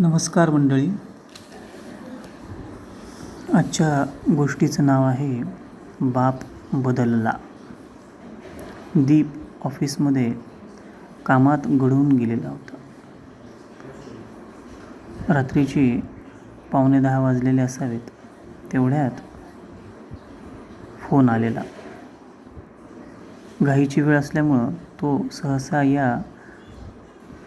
नमस्कार मंडळी. आजच्या गोष्टीचं नाव आहे बाप बदलला. दीप ऑफिसमध्ये कामात गढून गेलेला होता. रात्रीची पावणे दहा वाजलेले असावेत तेवढ्यात फोन आलेला. घाईची वेळ असल्यामुळं तो सहसा या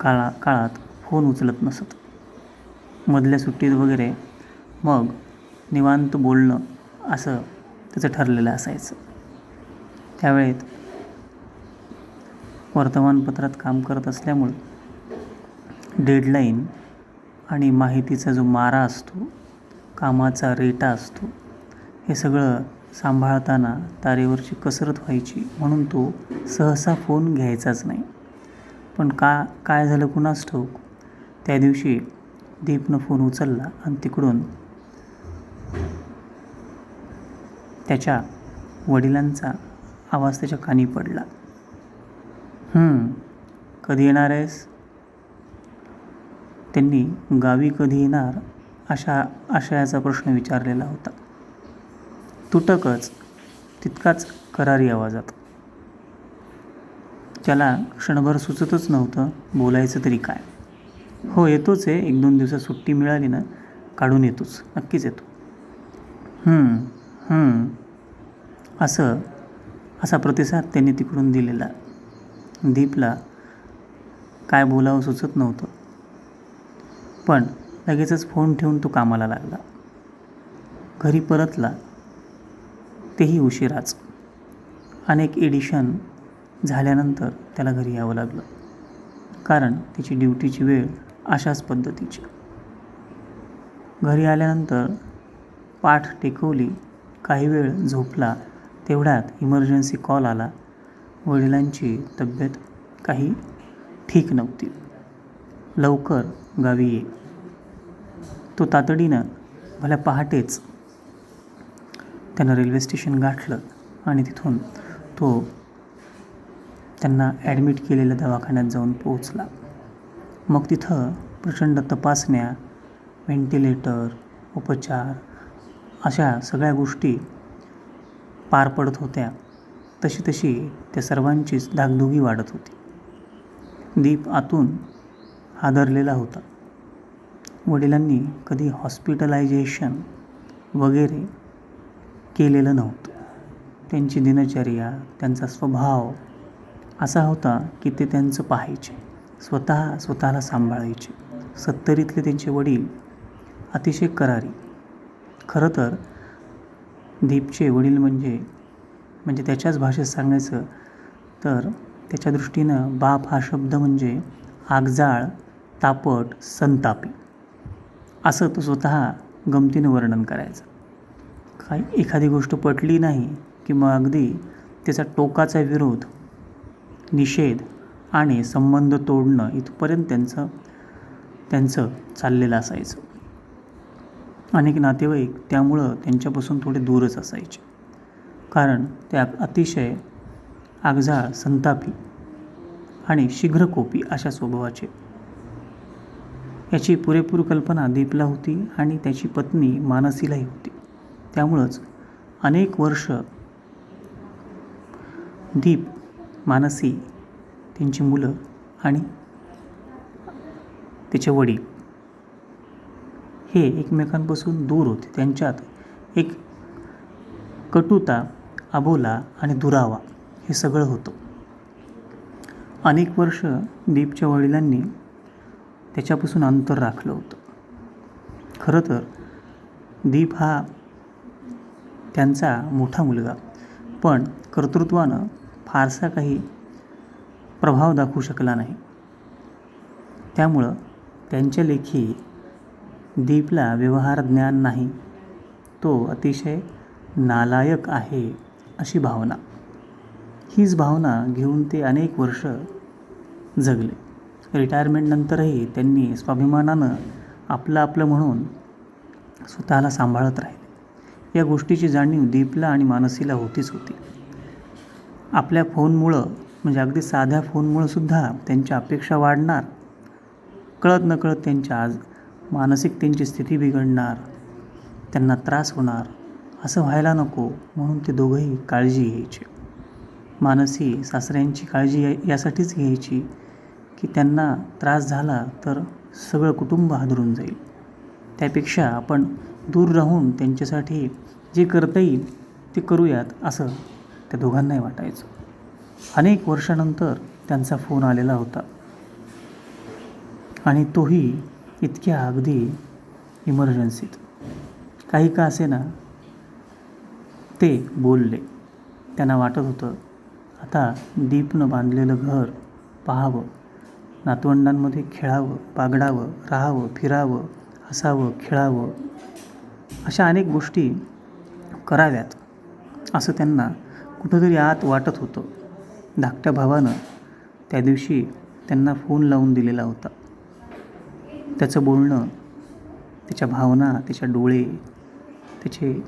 काळा काळात फोन उचलत नसत. मधल्या सुट्टीत वगैरे मग निवांत बोलणं असं त्याचं ठरलेलं असायचं. त्यावेळेत वर्तमानपत्रात काम करत असल्यामुळं डेडलाईन आणि माहितीचा जो मारा असतो कामाचा रेटा असतो हे सगळं सांभाळताना तारेवरची कसरत व्हायची म्हणून तो सहसा फोन घ्यायचाच नाही. पण का काय झालं कुणास ठाऊक? त्या दिवशी दीपनं फोन उचलला आणि तिकडून त्याच्या वडिलांचा आवाज त्याच्या कानी पडला. कधी येणार आहेस? त्यांनी गावी कधी येणार? अशा आशयाचा प्रश्न विचारलेला होता. तुटकच तितकाच करारी आवाजात. त्याला क्षणभर सुचतच नव्हतं बोलायचं तरी काय. हो येतोच आहे. एक दोन दिवसात सुट्टी मिळाली ना काढून येतोच. नक्कीच येतो. असं असा प्रतिसाद त्यांनी तिकडून दिलेला. दीपला काय बोलावं सुचत नव्हतं. पण लगेचच फोन ठेवून तो कामाला लागला. घरी परतला. तेही उशिराच. अनेक एडिशन झाल्यानंतर त्याला घरी यावं लागलं. कारण त्याची ड्युटीची वेळ अशाच पद्धतीची. घरी आल्यानंतर पाठ टेकवली काही वेळ झोपला तेवढ्यात इमर्जन्सी कॉल आला. वडिलांची तब्येत काही ठीक नव्हती. लवकर गावी ये. तो तातडीनं भल्या पहाटेच त्यानं रेल्वे स्टेशन गाठलं आणि तिथून तो त्यांना ॲडमिट केलेल्या दवाखान्यात जाऊन पोहोचला. मग तिथं प्रचंड तपासण्या व्हेंटिलेटर उपचार अशा सगळ्या गोष्टी पार पडत होत्या. तशी तशी त्या सर्वांचीच धागधुगी वाढत होती. दीप आतून हादरलेला होता. वडिलांनी कधी हॉस्पिटलायझेशन वगैरे केलेलं नव्हतं. त्यांची दिनचर्या त्यांचा स्वभाव असा होता की ते त्यांचं पाहायचे. स्वतः स्वतःला सांभाळायचे. सत्तरीतले त्यांचे वडील अतिशय करारी. खरं तर दीपचे वडील म्हणजे म्हणजे त्याच्याच भाषेत सांगायचं तर त्याच्या दृष्टीनं बाप हा शब्द म्हणजे आगजाळ तापट संतापी. असं तो स्वतः गमतीनं वर्णन करायचा. काही एखादी गोष्ट पटली नाही किंवा अगदी त्याचा टोकाचा विरोध निषेध आणि संबंध तोडणं इथपर्यंत त्यांचं त्यांचं चाललेलं असायचं. अनेक नातेवाईक त्यामुळं त्यांच्यापासून थोडे दूरच असायचे. कारण ते अतिशय आगजाळ संतापी आणि शीघ्रकोपी अशा स्वभावाचे. याची पुरेपूर कल्पना दीपला होती आणि त्याची पत्नी मानसीलाही होती. त्यामुळंच अनेक वर्ष दीप मानसी त्यांची मुलं आणि त्याचे वडील हे एकमेकांपासून दूर होते. त्यांच्यात एक कटुता अबोला आणि दुरावा हे सगळं होतं. अनेक वर्ष दीपच्या वडिलांनी त्याच्यापासून अंतर राखलं होतं. खरं तर दीप हा त्यांचा मोठा मुलगा पण कर्तृत्वानं फारसा काही प्रभाव दाखवू शकला नाही. त्यामुळं त्यांच्या लेखी दीपला व्यवहार ज्ञान नाही. तो अतिशय नालायक आहे अशी भावना. हीच भावना घेऊन ते अनेक वर्ष जगले. रिटायरमेंटनंतरही त्यांनी स्वाभिमानानं आपलं आपलं म्हणून स्वतःला सांभाळत राहिले. या गोष्टीची जाणीव दीपला आणि मानसीला होतीच होती. आपल्या फोनमुळं म्हणजे अगदी साध्या फोनमुळं सुद्धा त्यांच्या अपेक्षा वाढणार. कळत नकळत त्यांच्या आज मानसिक त्यांची स्थिती बिघडणार. त्यांना त्रास होणार. असं व्हायला नको म्हणून ते दोघंही काळजी घ्यायचे. मानसी सासऱ्यांची काळजी या यासाठीच घ्यायची की त्यांना त्रास झाला तर सगळं कुटुंब हादरून जाईल. त्यापेक्षा आपण दूर राहून त्यांच्यासाठी जे करता येईल ते करूयात असं त्या दोघांनाही वाटायचं. अनेक वर्षानंतर त्यांचा फोन आलेला होता. आणि तोही इतक्या अगदी इमर्जन्सीत काही का असे ना ते बोलले. त्यांना वाटत होतं आता दीपनं बांधलेलं घर पाहावं नातवंडांमध्ये खेळावं बागडावं राहावं फिरावं हसावं खेळावं अशा अनेक गोष्टी कराव्यात असं त्यांना कुठंतरी आत वाटत होतं. धाकट्या भावानं त्या दिवशी त्यांना फोन लावून दिलेला होता. त्याचं बोलणं त्याच्या भावना त्याच्या डोळे त्याचे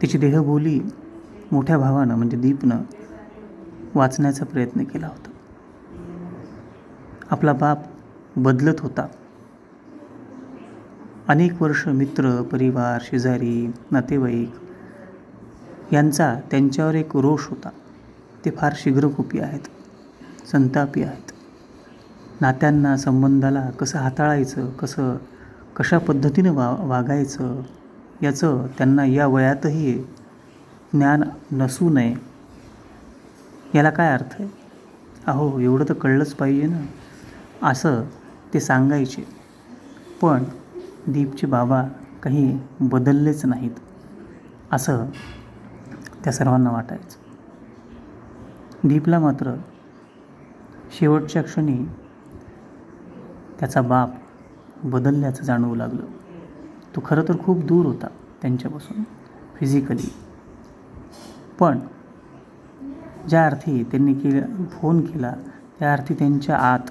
त्याची देहबोली मोठ्या भावानं म्हणजे दीपनं वाचण्याचा प्रयत्न केला होता. आपला बाप बदलत होता. अनेक वर्ष मित्र परिवार शेजारी नातेवाईक यांचा त्यांच्यावर एक रोष होता. ते फार शीघ्रकोपी आहेत संतापी आहेत. नात्यांना संबंधाला कसं हाताळायचं कसं कशा पद्धतीनं वा वागायचं याचं त्यांना या वयातही ज्ञान नसू नये. याला काय अर्थ आहे? अहो एवढं तर कळलंच पाहिजे ना. असं ते सांगायचे. पण दीपचे बाबा काही बदललेच नाहीत असं त्या सर्वांना वाटायचं. दीपला मात्र शेवटच्या क्षणी त्याचा बाप बदलल्याचं जाणवू लागलं. तो खरं तर खूप दूर होता त्यांच्यापासून फिजिकली पण ज्या अर्थी त्यांनी केला फोन केला त्या अर्थी त्यांच्या आत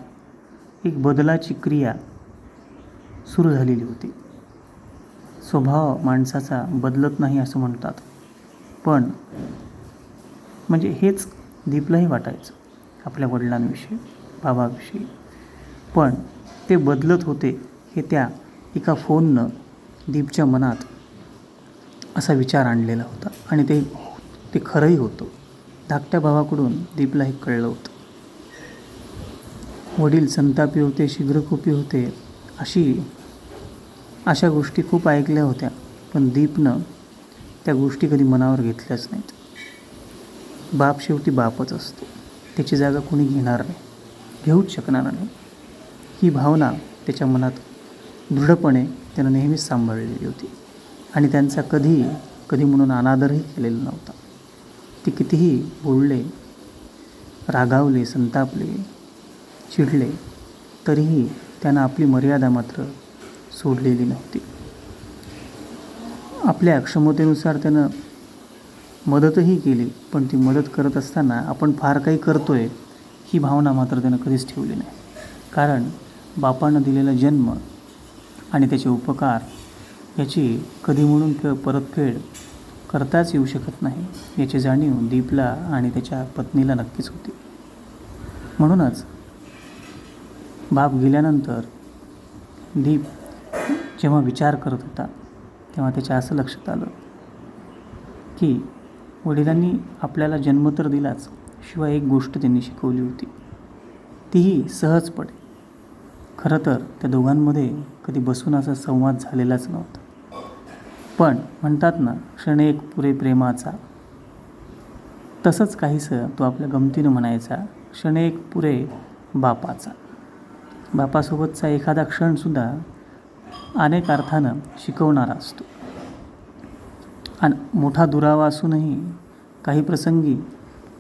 एक बदलाची क्रिया सुरू झालेली होती. स्वभाव माणसाचा बदलत नाही असं म्हणतात. पण म्हणजे हेच दीपलाही वाटायचं आपल्या वडिलांविषयी बाबाविषयी. पण ते बदलत होते हे त्या एका फोननं दीपच्या मनात असा विचार आणलेला होता. आणि ते ते खरंही होतं. धाकट्या भावाकडून दीपला हे कळलं होतं. वडील संतापी होते शीघ्रकोपी होते अशी अशा गोष्टी खूप ऐकल्या होत्या. पण दीपनं त्या गोष्टी कधी मनावर घेतल्याच नाहीत. बाप शेवटी बापच असतो. त्याची जागा कोणी घेणार नाही. घेऊच शकणार नाही. ही भावना त्याच्या मनात दृढपणे त्यानं नेहमीच सांभाळलेली होती. आणि त्यांचा कधी कधी म्हणून अनादरही केलेला नव्हता. ते कितीही बोलले रागावले संतापले चिडले तरीही त्यांना आपली मर्यादा मात्र सोडलेली नव्हती. आपल्या क्षमतेनुसार त्यानं मदतही केली पण ती मदत करत असताना आपण फार काही करतो आहे ही भावना मात्र त्यानं कधीच ठेवली नाही. कारण बापानं दिलेला जन्म आणि त्याचे उपकार याची कधी म्हणून क परतफेड करताच येऊ शकत नाही याची जाणीव दीपला आणि त्याच्या पत्नीला नक्कीच होती. म्हणूनच बाप गेल्यानंतर दीप जेव्हा विचार करत होता तेव्हा त्याच्या असं लक्षात आलं की वडिलांनी आपल्याला जन्म तर दिलाच शिवाय एक गोष्ट त्यांनी शिकवली होती. तीही सहजपणे. खरं तर त्या दोघांमध्ये कधी बसून असा संवाद झालेलाच नव्हता. पण म्हणतात ना क्षण एक पुरे प्रेमाचा. तसंच काहीसं तो आपल्या गमतीनं म्हणायचा क्षण एक पुरे बापाचा. बापासोबतचा एखादा क्षणसुद्धा अनेक अर्थानं शिकवणारा असतो. आणि मोठा दुरावा असूनही काही प्रसंगी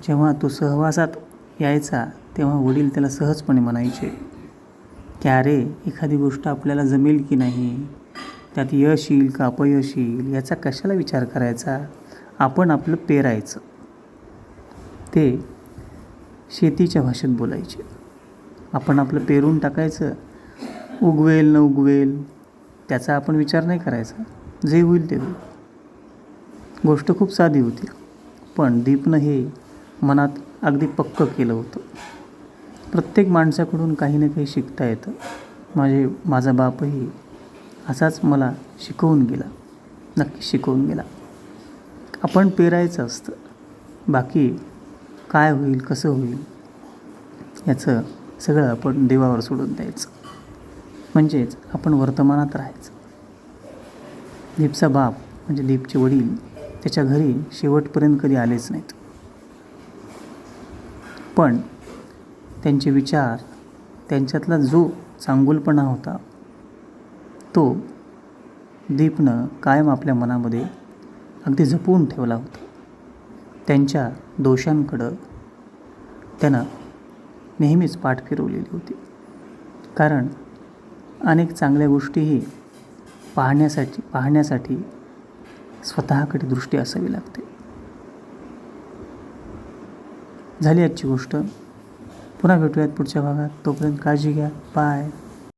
जेव्हा तो सहवासात यायचा तेव्हा वडील त्याला सहजपणे म्हणायचे की अरे एखादी गोष्ट आपल्याला जमेल की नाही? त्यात यश येईल का अपयश येईल? याचा कशाला विचार करायचा? आपण आपलं पेरायचं. ते शेतीच्या भाषेत बोलायचे. आपण आपलं पेरून टाकायचं. उगवेल न उगवेल त्याचा आपण विचार नाही करायचा. जे होईल ते होईल. गोष्ट खूप साधी होती. पण दीपनं हे मनात अगदी पक्क केलं होतं. प्रत्येक माणसाकडून काही ना काही शिकता येतं. माझे माझा बापही असाच मला शिकवून गेला. नक्की शिकवून गेला. आपण पेरायचं असतं. बाकी काय होईल कसं होईल याचं सगळं आपण देवावर सोडून द्यायचं. म्हणजेच आपण वर्तमानात राहायचं. दीपचा बाप म्हणजे दीपचे वडील त्याच्या घरी शेवटपर्यंत कधी आलेच नाहीत. पण त्यांचे विचार त्यांच्यातला जो चांगुलपणा होता तो दीपनं कायम आपल्या मनामध्ये अगदी जपून ठेवला होता. त्यांच्या दोषांकडं त्यानं नेहमीच पाठ फिरवलेली होती. कारण अनेक चांगल्या गोष्टीही पाहण्यासाठी पाहण्यासाठी स्वतःकडे दृष्टी असावी लागते. झाली आजची गोष्ट. पुन्हा भेटूयात पुढच्या भागात. तोपर्यंत काळजी घ्या. बाय